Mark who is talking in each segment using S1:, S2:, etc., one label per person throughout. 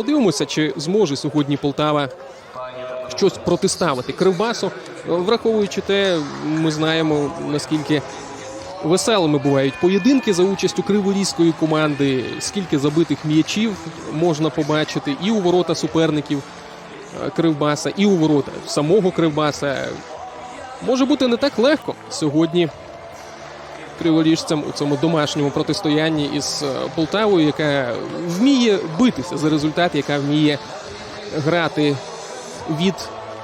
S1: Подивимося, чи зможе сьогодні Полтава щось протиставити Кривбасу. Враховуючи те, ми знаємо наскільки веселими бувають поєдинки за участю криворізької команди. Скільки забитих м'ячів можна побачити і у ворота суперників е, Кривбаса, і у ворота самого Кривбаса. Може бути не так легко сьогодні криворіжцям у цьому домашньому протистоянні із е, Полтавою, яка вміє битися за результат, яка вміє грати від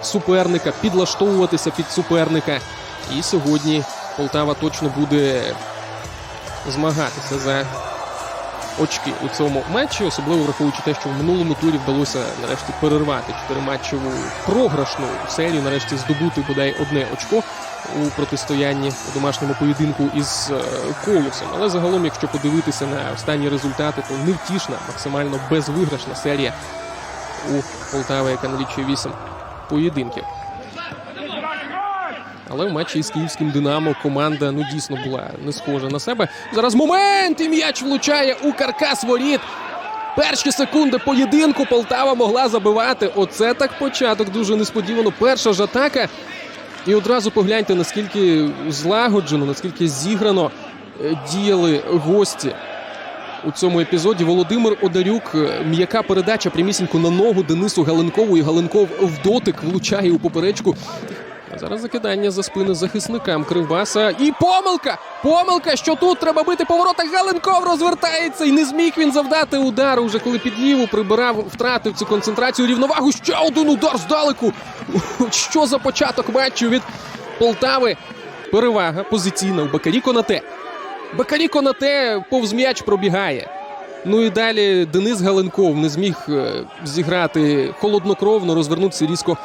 S1: суперника, підлаштовуватися під суперника. І сьогодні Полтава точно буде змагатися за очки у цьому матчі, особливо враховуючи те, що в минулому турі вдалося нарешті перервати чотириматчеву програшну серію, нарешті здобути бодай одне очко у протистоянні у домашньому поєдинку із е, Колосом. Але загалом, якщо подивитися на останні результати, то невтішна, максимально безвиграшна серія у Полтави, яка налічує 8 поєдинків. Але в матчі із київським Динамо команда ну дійсно була не схожа на себе. Зараз момент і м'яч влучає у каркас воріт. Перші секунди поєдинку Полтава могла забивати. Оце так початок дуже несподівано. Перша ж атака. І одразу погляньте, наскільки злагоджено, наскільки зіграно е, діяли гості у цьому епізоді. Володимир Одарюк, е, м'яка передача прямісінько на ногу Денису Галенкову. І Галенков в дотик влучає у поперечку. Зараз закидання за спини захисникам Кривбаса. І помилка! Помилка! Що тут треба бити по воротах. Галенков розвертається і не зміг він завдати удару. Вже коли під ліву прибирав, втратив цю концентрацію рівновагу. Ще один удар здалеку. Що за початок матчу від Полтави? Перевага позиційна у Бакарі Конате. Бакарі Конате повз м'яч пробігає. Ну і далі Денис Галенков не зміг е, зіграти холоднокровно, розвернутися різко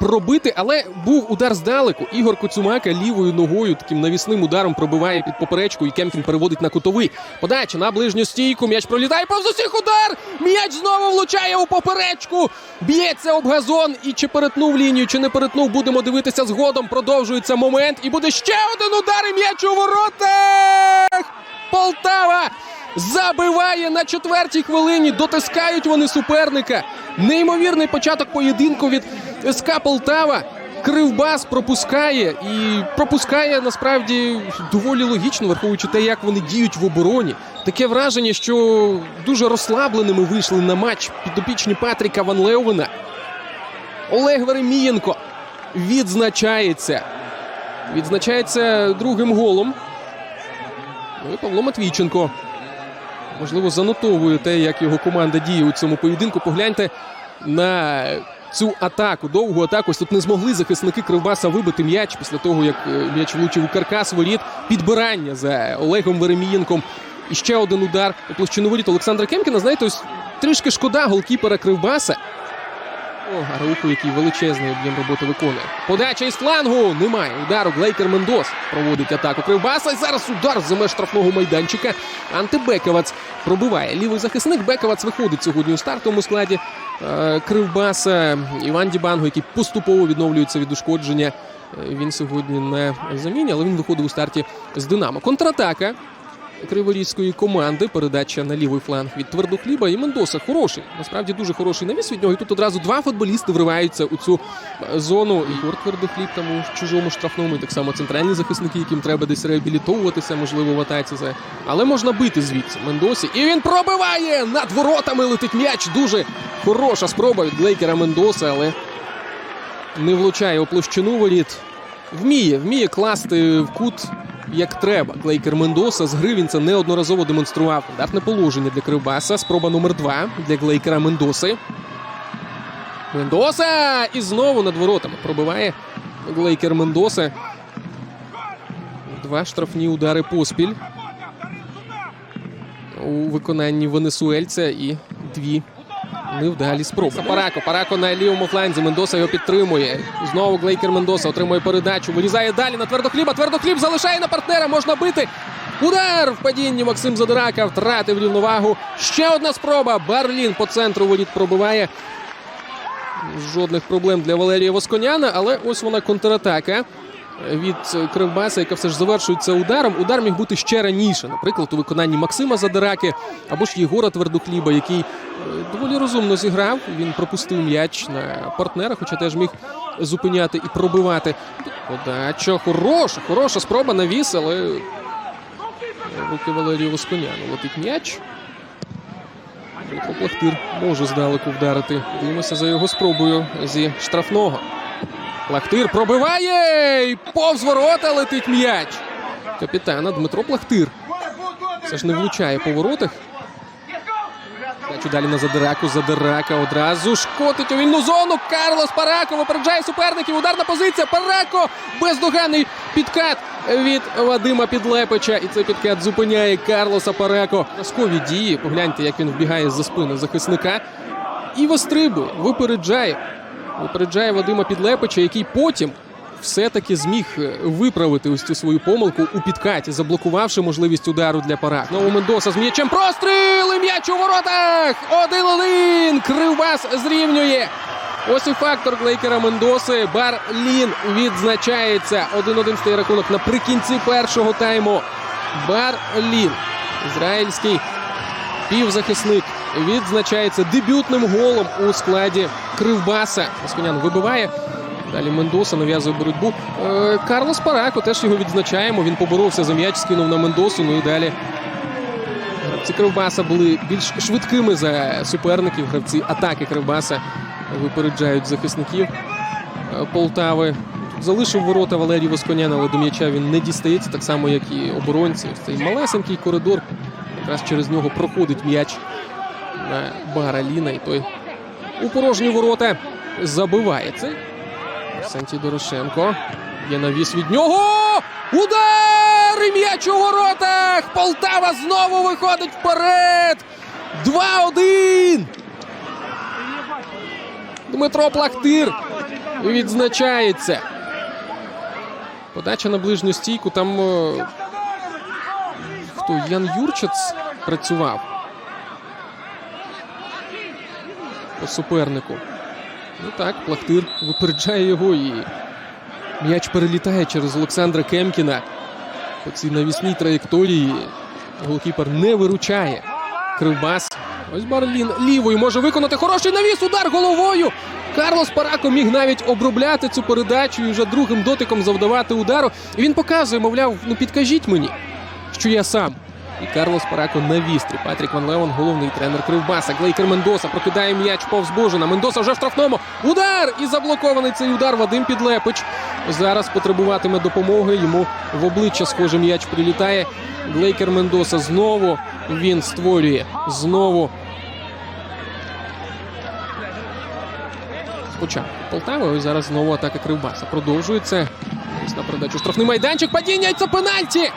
S1: пробити, але був удар здалеку. Ігор Коцюмака лівою ногою таким навісним ударом пробиває під поперечку, і Кемкін переводить на кутовий. Подача на ближню стійку. М'яч пролітає повз усіх удар. М'яч знову влучає у поперечку. Б'ється об газон. І чи перетнув лінію, чи не перетнув, будемо дивитися згодом. Продовжується момент. І буде ще один удар. І м'яч у воротах. Полтава забиває на четвертій хвилині. Дотискають вони суперника. Неймовірний початок поєдинку від СК Полтава. Кривбас пропускає і пропускає насправді доволі логічно, враховуючи те, як вони діють в обороні. Таке враження, що дуже розслабленими вийшли на матч підопічні Патріка Ван Леувена. Олег Веремієнко відзначається. Відзначається другим голом. Ну і Павло Матвійченко. Можливо, занотовує те, як його команда діє у цьому поєдинку. Погляньте на цю атаку, довгу атаку. Ось Тут не змогли захисники Кривбаса вибити м'яч після того, як е, м'яч влучив у каркас воріт. Підбирання за Олегом Веремієнком. І ще один удар у площину воріт Олександра Кемкіна. Знаєте, ось трішки шкода голкіпера Кривбаса. О, Гарауху, який величезний об'єм роботи виконує. Подача із флангу. Немає. Удару Глейкер Мендос проводить атаку Кривбаса. І зараз удар з меж штрафного майданчика. Анти пробиває. Лівий захисник Бекевац виходить сьогодні у стартовому складі е, Кривбаса. Іван Дібанго, який поступово відновлюється від ушкодження. Е, Він сьогодні на заміні, але він виходив у старті з Динамо. Контратака. Криворізької команди. Передача на лівий фланг від твердохліба. І Мендоса хороший. Насправді дуже хороший навіс від нього. І тут одразу два футболісти вриваються у цю е, зону. Ігор твердохліб там у чужому штрафному. І так само центральні захисники, яким треба десь реабілітовуватися, можливо, в атаці. Але можна бити звідси Мендосі. І він пробиває! Над воротами летить м'яч. Дуже хороша спроба від Глейкера Мендоса, але не влучає у площину воріт. Вміє, вміє класти в кут як треба. Клейкер Мендоса з гри він це неодноразово демонстрував. Стандартне положення для Кривбаса. Спроба номер два для Глейкера Мендоси. Мендоса! І знову над воротами пробиває Глейкер Мендоса. Два штрафні удари поспіль. У виконанні венесуельця і дві невдалі спроби. Парако. Парако на лівому фланзі. Мендоса його підтримує. Знову Глейкер Мендоса отримує передачу. Вирізає далі на твердохліба. Твердохліб залишає на партнера. Можна бити. Удар в падінні Максим Задирака втратив рівновагу. Ще одна спроба. Барлін по центру воріт пробиває. Жодних проблем для Валерія Восконяна, але ось вона контратака від е, Кривбаса, яка все ж завершується ударом. Удар міг бути ще раніше, наприклад, у виконанні Максима Задираки або ж Єгора Твердохліба, який е, доволі розумно зіграв. Він пропустив м'яч на партнера, хоча теж міг зупиняти і пробивати. Подача хороша, хороша спроба навіс, але руки Валерію Восконяну летить м'яч. Плахтир може здалеку вдарити. Дивимося за його спробою зі штрафного. Плахтир пробиває! І повз ворота летить м'яч. Капітана Дмитро Плахтир. Все ж не влучає по воротах. Дачу далі на Задираку. Задирака одразу шкотить у вільну зону. Карлос Парако випереджає суперників. Ударна позиція. Парако бездоганний підкат від Вадима Підлепича. І цей підкат зупиняє Карлоса Парако. Казкові дії. Погляньте, як він вбігає за спини захисника. І вистрибує, випереджає. Випереджає Вадима Підлепича, який потім все-таки зміг е, виправити ось цю свою помилку у підкаті, заблокувавши можливість удару для Парак. Знову Мендоса з м'ячем простріл! І м'яч у воротах! 1-1! Кривбас зрівнює. Ось і фактор Глейкера Мендоси. Барлін відзначається. 1-1 стає рахунок наприкінці першого тайму. Барлін. Ізраїльський півзахисник відзначається дебютним голом у складі Кривбаса. Москанян вибиває. Далі Мендоса нав'язує боротьбу. Е, Карлос Парако теж його відзначаємо. Він поборовся за м'яч, скинув на Мендосу. Ну і далі. Гравці Кривбаса були більш швидкими за суперників. Гравці атаки Кривбаса випереджають захисників е, Полтави. Залишив ворота Валерій Восконян, але до м'яча він не дістається, так само, як і оборонці. Цей малесенький коридор. Якраз через нього проходить м'яч на Бараліна. І той у порожні ворота забиває. Це Арсентій Дорошенко. Є навіс від нього. Удар! І м'яч у воротах! Полтава знову виходить вперед! 2-1! Дмитро Плахтир відзначається. Подача на ближню стійку. Там е, хто Ян Юрчац працював по супернику. Ну так, Плахтир випереджає його і м'яч перелітає через Олександра Кемкіна. По цій навісній траєкторії голкіпер не виручає. Кривбас. Ось Барлін лівою може виконати хороший навіс. Удар головою. Карлос Парако міг навіть обробляти цю передачу і вже другим дотиком завдавати удару. І він показує, мовляв, ну підкажіть мені, що я сам. І Карлос Парако на вістрі. Патрік Ван Леон, головний тренер Кривбаса. Глейкер Мендоса прокидає м'яч повз Божина. Мендоса вже в штрафному. Удар! І заблокований цей удар Вадим Підлепич. Зараз потребуватиме допомоги. Йому в обличчя схоже м'яч прилітає. Глейкер Мендоса знову він створює. Знову. Спочатку Полтава, ось зараз знову атака Кривбаса. Продовжується. Ось на передачу штрафний майданчик. Падіння це пенальті!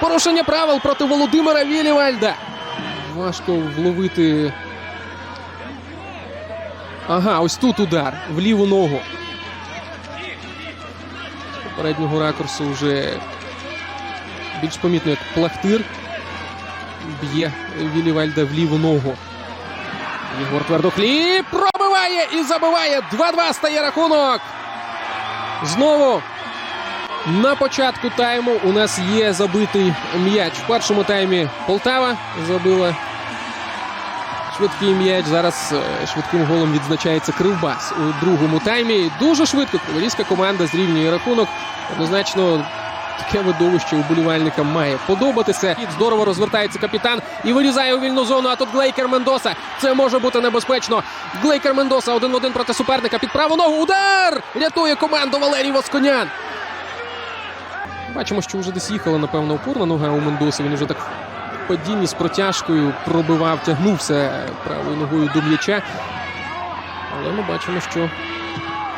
S1: Порушення правил проти Володимира Вілівальда. Важко вловити. Ага, ось тут удар в ліву ногу. З попереднього ракурсу вже більш помітно, як плахтир б'є Вілівальда в ліву ногу. Єгор Твердохліб пробиває і забиває. 2-2 стає рахунок. Знову на початку тайму у нас є забитий м'яч. В першому таймі Полтава забила швидкий м'яч. Зараз е, швидким голом відзначається Кривбас у другому таймі. Дуже швидко криворізька команда зрівнює рахунок. Однозначно. Таке видовище уболівальникам має подобатися. Здорово розвертається капітан і вирізає у вільну зону. А тут Глейкер Мендоса. Це може бути небезпечно. Глейкер Мендоса один в один проти суперника. Під праву ногу. Удар! Рятує команду Валерій Восконян. Бачимо, що вже десь їхала, напевно, опорна нога у Мендоси. Він вже так в падінні з протяжкою пробивав, тягнувся правою ногою до м'яча. Але ми бачимо, що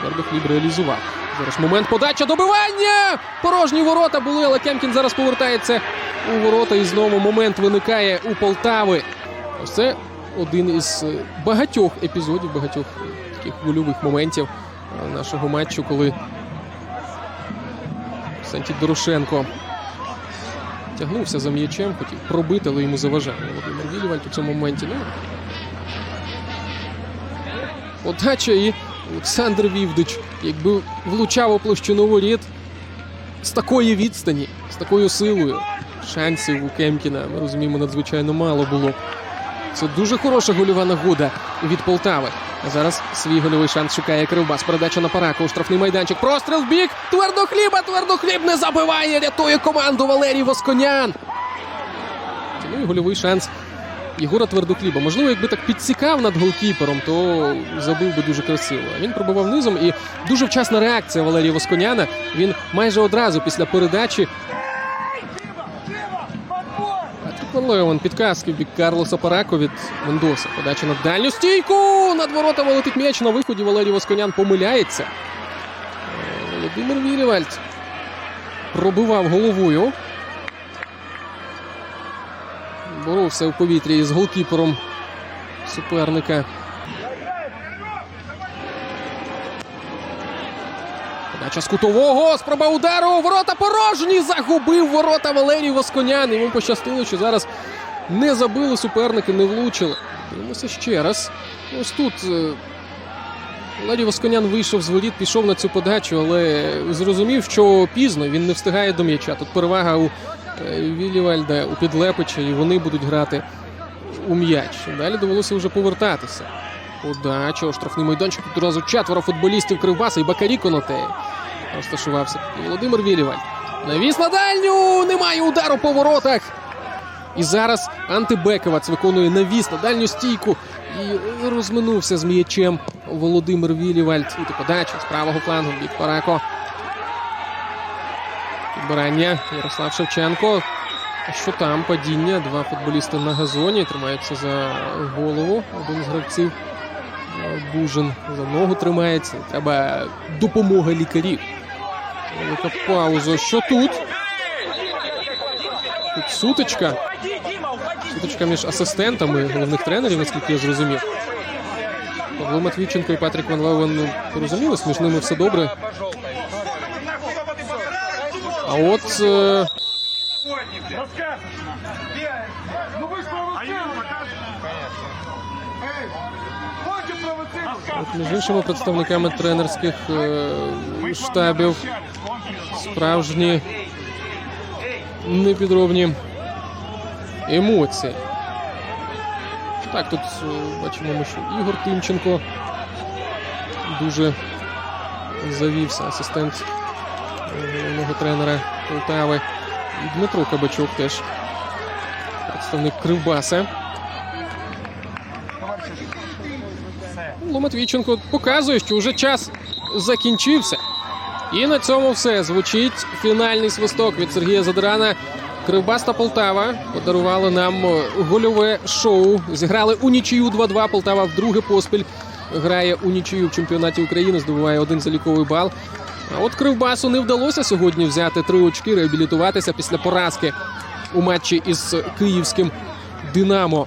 S1: Твердохліб реалізував. Зараз момент подача добивання! Порожні ворота були, але Кемкін зараз повертається у ворота. І знову момент виникає у Полтави. Ось це один із багатьох епізодів, багатьох таких вольових моментів е, нашого матчу, коли Сантій Дорошенко тягнувся за м'ячем, хотів пробити, але йому заважав Володимир Вілівальд у цьому моменті. Ну, подача і Олександр Вівдич, якби влучав у площину воріт, з такої відстані, з такою силою. Шансів у Кемкіна, ми розуміємо, надзвичайно мало було. Це дуже хороша гольова нагода від Полтави. Зараз свій гольовий шанс шукає Кривбас. Передача на Параку штрафний майданчик. Простріл в бік. Твердохліба, твердохліб не забиває. Рятує команду Валерій Восконян. Ну і гольовий шанс Єгора Твердохліба. Можливо, якби так підсікав над голкіпером, то забив би дуже красиво. Він пробував низом і дуже вчасна реакція Валерія Восконяна. Він майже одразу після передачі Леон підказки в бік Карлоса Парако від Мендоса. Подача на дальню стійку. Над воротами летить м'яч на виході. Валерій Восконян помиляється. Е, Володимир Вірівальд пробивав головою. Боровся в повітрі із голкіпером суперника. Подача з кутового, спроба удару, ворота порожні, загубив ворота Валерій Восконян. Йому пощастило, що зараз не забили суперники, не влучили. Дивимося ще раз. Ось тут е, Валерій Восконян вийшов з воріт, пішов на цю подачу, але зрозумів, що пізно він не встигає до м'яча. Тут перевага у е, Вілівальда, у Підлепича, і вони будуть грати у м'яч. Далі довелося вже повертатися. Подача штрафний майданчик. Тут одразу четверо футболістів Кривбаса і Бакарі Конотей розташувався. І Володимир Вілівальд. Навіс на дальню! Немає удару по воротах. І зараз антибековац виконує навіс на дальню стійку. І розминувся з м'ячем Володимир Вілівальд. І подача з правого флангу в бік Парако. Підбирання Ярослав Шевченко. А Що там? Падіння. Два футболісти на газоні тримаються за голову. Один з гравців е, Бужин за ногу тримається. Треба допомога лікарів. Велика пауза. Що тут? Тут сутичка. Сутичка між асистентами головних тренерів, наскільки я зрозумів. Павло Матвійченко і Патрік Ван Левен порозумілись, між ними все добре. А от е,
S2: Ну?
S1: От, між іншими представниками тренерських е, штабів справжні непідробні емоції. Так, тут е, бачимо, ми, що Ігор Тимченко дуже завівся, асистент е, головного тренера Полтави. І Дмитро Кабачок теж представник Кривбаса. Ну, Матвійченко показує, що вже час закінчився. І на цьому все. Звучить фінальний свисток від Сергія Задрана. Кривбас та Полтава подарували нам гольове шоу. Зіграли у нічию 2-2. Полтава вдруге поспіль грає у нічию в чемпіонаті України, здобуває один заліковий бал. А от Кривбасу не вдалося сьогодні взяти три очки, реабілітуватися після поразки у матчі із київським Динамо.